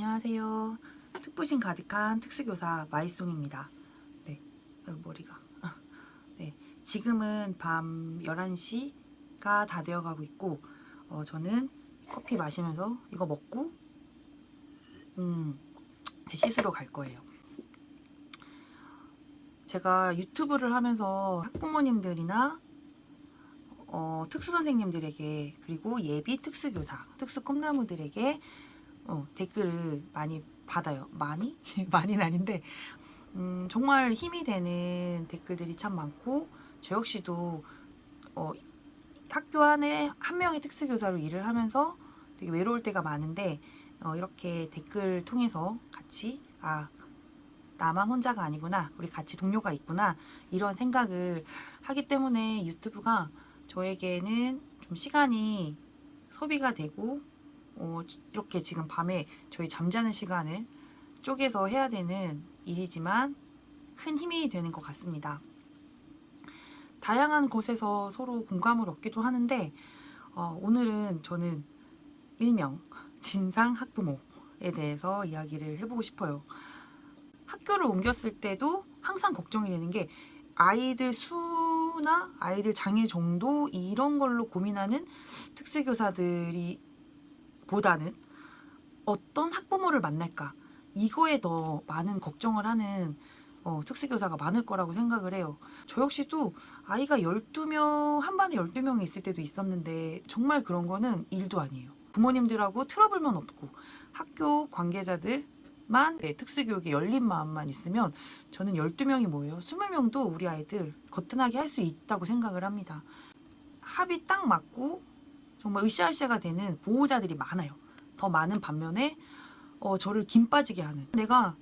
안녕하세요. 특부심 가득한 특수교사 마이송입니다. 네, 어, 머리가. 네, 지금은 밤 11시가 다 되어가고 있고, 어, 저는 커피 마시면서 이거 먹고, 음, 이제 씻으러 갈 거예요. 제가 유튜브를 하면서 학부모님들이나 어, 특수 선생님들에게 그리고 예비 특수교사, 특수 꿈나무들에게 어, 댓글을 많이 받아요. 많이? 많이는 아닌데 음, 정말 힘이 되는 댓글들이 참 많고 저 역시도 어, 학교 안에 한 명의 특수교사로 일을 하면서 되게 외로울 때가 많은데 어, 이렇게 댓글 통해서 같이 아 나만 혼자가 아니구나 우리 같이 동료가 있구나 이런 생각을 하기 때문에 유튜브가 저에게는 좀 시간이 소비가 되고 어, 이렇게 지금 밤에 저희 잠자는 시간을 쪼개서 해야 되는 일이지만 큰 힘이 되는 것 같습니다. 다양한 곳에서 서로 공감을 얻기도 하는데 어, 오늘은 저는 일명 진상 학부모에 대해서 이야기를 해보고 싶어요. 학교를 옮겼을 때도 항상 걱정이 되는 게 아이들 수나 아이들 장애 정도 이런 걸로 고민하는 특수교사들이 보다는 어떤 학부모를 만날까 이거에 더 많은 걱정을 하는 어, 특수교사가 많을 거라고 생각을 해요. 저 역시도 아이가 12명, 한 반에 12명이 있을 때도 있었는데 정말 그런 거는 일도 아니에요. 부모님들하고 트러블만 없고 학교 관계자들만 네, 특수교육에 열린 마음만 있으면 저는 12명이 뭐예요? 20명도 우리 아이들 거뜬하게 할 수 있다고 생각을 합니다. 합이 딱 맞고 정말 으쌰으쌰가 되는 보호자들이 많아요. 더 많은 반면에 어, 저를 김 빠지게 하는 내가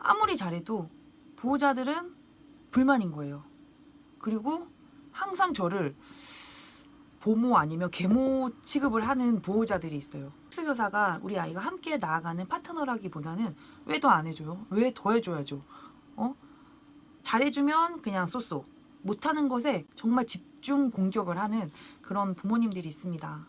아무리 잘해도 보호자들은 불만인 거예요. 그리고 항상 저를 보모 아니면 계모 취급을 하는 보호자들이 있어요. 특수교사가 우리 아이가 함께 나아가는 파트너라기보다는 왜 더 안 해줘요? 왜 더 해줘야죠? 어? 잘해주면 그냥 쏘쏘. 못하는 것에 정말 집 중 공격을 하는 그런 부모님들이 있습니다.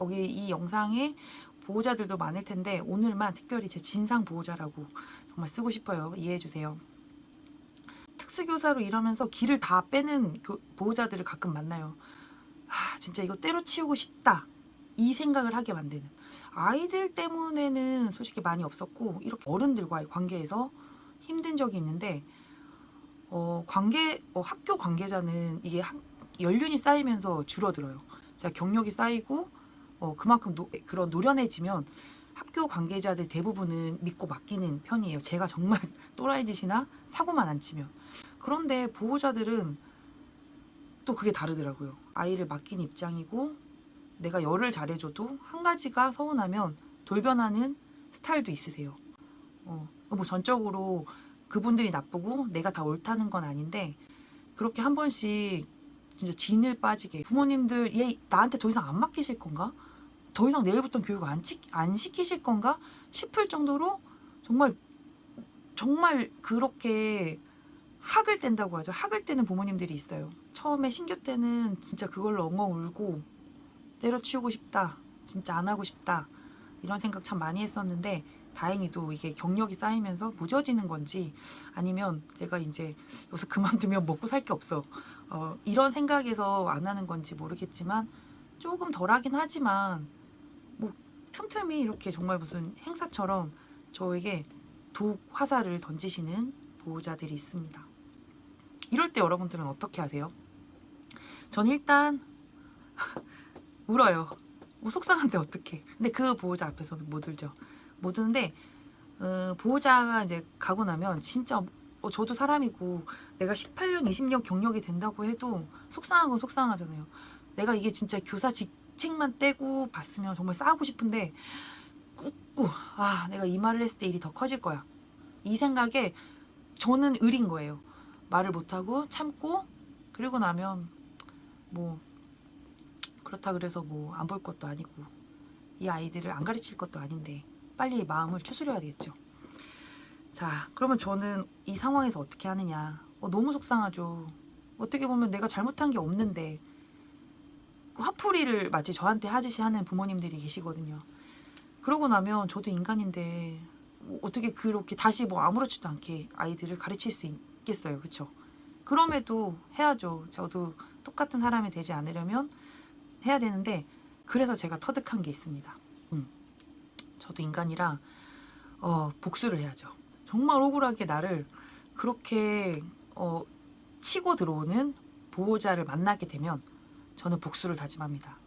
여기 이 영상에 보호자들도 많을 텐데 오늘만 특별히 제 진상 보호자라고 정말 쓰고 싶어요. 이해해 주세요. 특수교사로 일하면서 길을 다 빼는 교- 보호자들을 가끔 만나요. 하, 진짜 이거 때려치우고 싶다. 이 생각을 하게 만드는. 아이들 때문에는 솔직히 많이 없었고 이렇게 어른들과의 관계에서 힘든 적이 있는데 어, 관계 어, 학교 관계자는 이게 한- 연륜이 쌓이면서 줄어들어요. 제가 경력이 쌓이고 어, 그만큼 노, 그런 노련해지면 학교 관계자들 대부분은 믿고 맡기는 편이에요. 제가 정말 또라이 짓이나 사고만 안 치면. 그런데 보호자들은 또 그게 다르더라고요. 아이를 맡긴 입장이고 내가 열을 잘해줘도 한 가지가 서운하면 돌변하는 스타일도 있으세요. 어, 뭐 전적으로 그분들이 나쁘고 내가 다 옳다는 건 아닌데 그렇게 한 번씩 진짜 진을 빠지게 부모님들 얘 나한테 더 이상 안 맡기실 건가? 더 이상 내일부터 교육 안, 시, 안 시키실 건가 싶을 정도로 정말 정말 그렇게 학을 뗀다고 하죠. 학을 떼는 부모님들이 있어요. 처음에 신교 때는 진짜 그걸로 엉엉 울고 때려치우고 싶다. 진짜 안 하고 싶다. 이런 생각 참 많이 했었는데 다행히도 이게 경력이 쌓이면서 무뎌지는 건지 아니면 제가 이제 여기서 그만두면 먹고 살 게 없어. 어, 이런 생각에서 안 하는 건지 모르겠지만 조금 덜하긴 하지만 뭐 틈틈이 이렇게 정말 무슨 행사처럼 저에게 독 화살을 던지시는 보호자들이 있습니다. 이럴 때 여러분들은 어떻게 하세요? 전 일단 울어요. 뭐 속상한데 어떡해. 근데 그 보호자 앞에서는 못 울죠. 못 우는데 어, 보호자가 이제 가고 나면 진짜 어, 저도 사람이고 내가 18년, 20년 경력이 된다고 해도 속상한 건 속상하잖아요. 내가 이게 진짜 교사 직책만 떼고 봤으면 정말 싸우고 싶은데 꾹꾹 아 내가 이 말을 했을 때 일이 더 커질 거야. 이 생각에 저는 의린 거예요. 말을 못하고 참고 그리고 나면 뭐 그렇다 그래서 뭐 안 볼 것도 아니고 이 아이들을 안 가르칠 것도 아닌데 빨리 마음을 추스려야 되겠죠. 자, 그러면 저는 이 상황에서 어떻게 하느냐? 어, 너무 속상하죠. 어떻게 보면 내가 잘못한 게 없는데 그 화풀이를 마치 저한테 하듯이 하는 부모님들이 계시거든요. 그러고 나면 저도 인간인데 뭐 어떻게 그렇게 다시 뭐 아무렇지도 않게 아이들을 가르칠 수 있겠어요. 그쵸? 그럼에도 해야죠. 저도 똑같은 사람이 되지 않으려면 해야 되는데 그래서 제가 터득한 게 있습니다. 음. 저도 인간이라 어, 복수를 해야죠. 정말 억울하게 나를 그렇게 어, 치고 들어오는 보호자를 만나게 되면 저는 복수를 다짐합니다.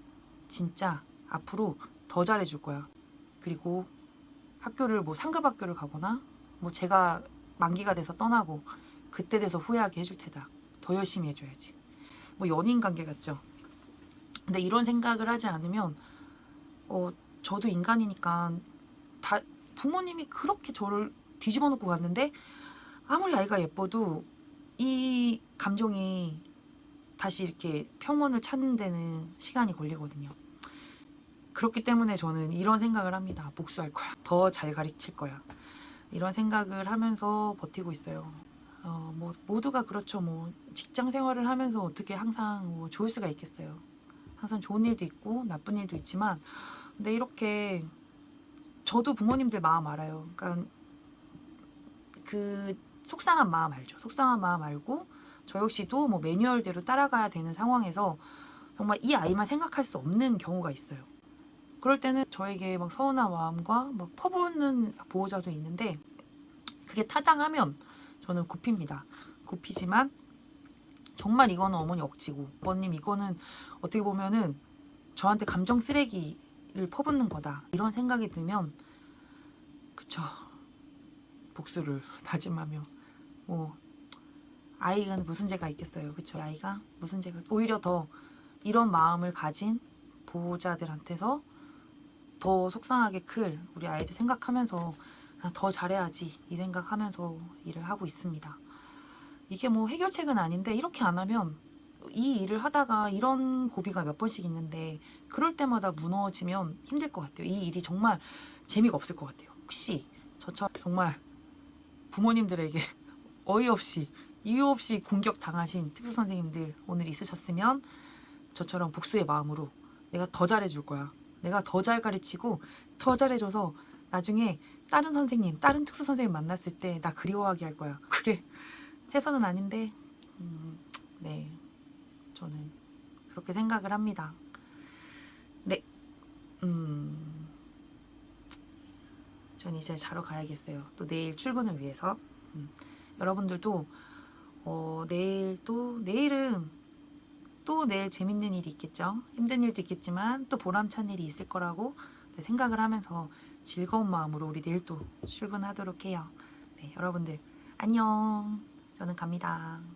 진짜 앞으로 더 잘해줄 거야. 그리고 학교를 뭐 상급 학교를 가거나 뭐 제가 만기가 돼서 떠나고 그때 돼서 후회하게 해줄 테다. 더 열심히 해줘야지. 뭐 연인 관계 같죠. 근데 이런 생각을 하지 않으면 어 저도 인간이니까 다 부모님이 그렇게 저를 뒤집어 놓고 갔는데 아무리 아이가 예뻐도 이 감정이 다시 이렇게 평온을 찾는 데는 시간이 걸리거든요. 그렇기 때문에 저는 이런 생각을 합니다. 복수할 거야. 더 잘 가르칠 거야. 이런 생각을 하면서 버티고 있어요. 어, 뭐 모두가 그렇죠. 뭐 직장 생활을 하면서 어떻게 항상 뭐 좋을 수가 있겠어요. 항상 좋은 일도 있고 나쁜 일도 있지만 근데 이렇게 저도 부모님들 마음 알아요. 그러니까 그 속상한 마음 알죠. 속상한 마음 알고 저 역시도 뭐 매뉴얼대로 따라가야 되는 상황에서 정말 이 아이만 생각할 수 없는 경우가 있어요. 그럴 때는 저에게 막 서운한 마음과 막 퍼붓는 보호자도 있는데 그게 타당하면 저는 굽힙니다. 굽히지만 정말 이거는 어머니 억지고 아버님 이거는 어떻게 보면은 저한테 감정 쓰레기 를 퍼붓는 거다. 이런 생각이 들면 그쵸. 복수를 다짐하며. 뭐 아이가 무슨 죄가 있겠어요. 그쵸. 아이가 무슨 죄가 오히려 더 이런 마음을 가진 보호자들한테서 더 속상하게 클 우리 아이들 생각하면서 아, 더 잘해야지 이 생각하면서 일을 하고 있습니다. 이게 뭐 해결책은 아닌데 이렇게 안 하면 이 일을 하다가 이런 고비가 몇 번씩 있는데 그럴 때마다 무너지면 힘들 것 같아요. 이 일이 정말 재미가 없을 것 같아요. 혹시 저처럼 정말 부모님들에게 어이없이 이유 없이 공격 당하신 특수 선생님들 오늘 있으셨으면 저처럼 복수의 마음으로 내가 더 잘해줄 거야. 내가 더 잘 가르치고 더 잘해줘서 나중에 다른 선생님, 다른 특수 선생님 만났을 때 나 그리워하게 할 거야. 그게 최선은 아닌데, 음, 네, 저는 그렇게 생각을 합니다. 네, 음, 전 이제 자러 가야겠어요. 또 내일 출근을 위해서. 음, 여러분들도 어, 내일 또 내일은 또 내일 재밌는 일이 있겠죠. 힘든 일도 있겠지만 또 보람찬 일이 있을 거라고 네, 생각을 하면서 즐거운 마음으로 우리 내일 또 출근하도록 해요. 네, 여러분들 안녕. 저는 갑니다. 음.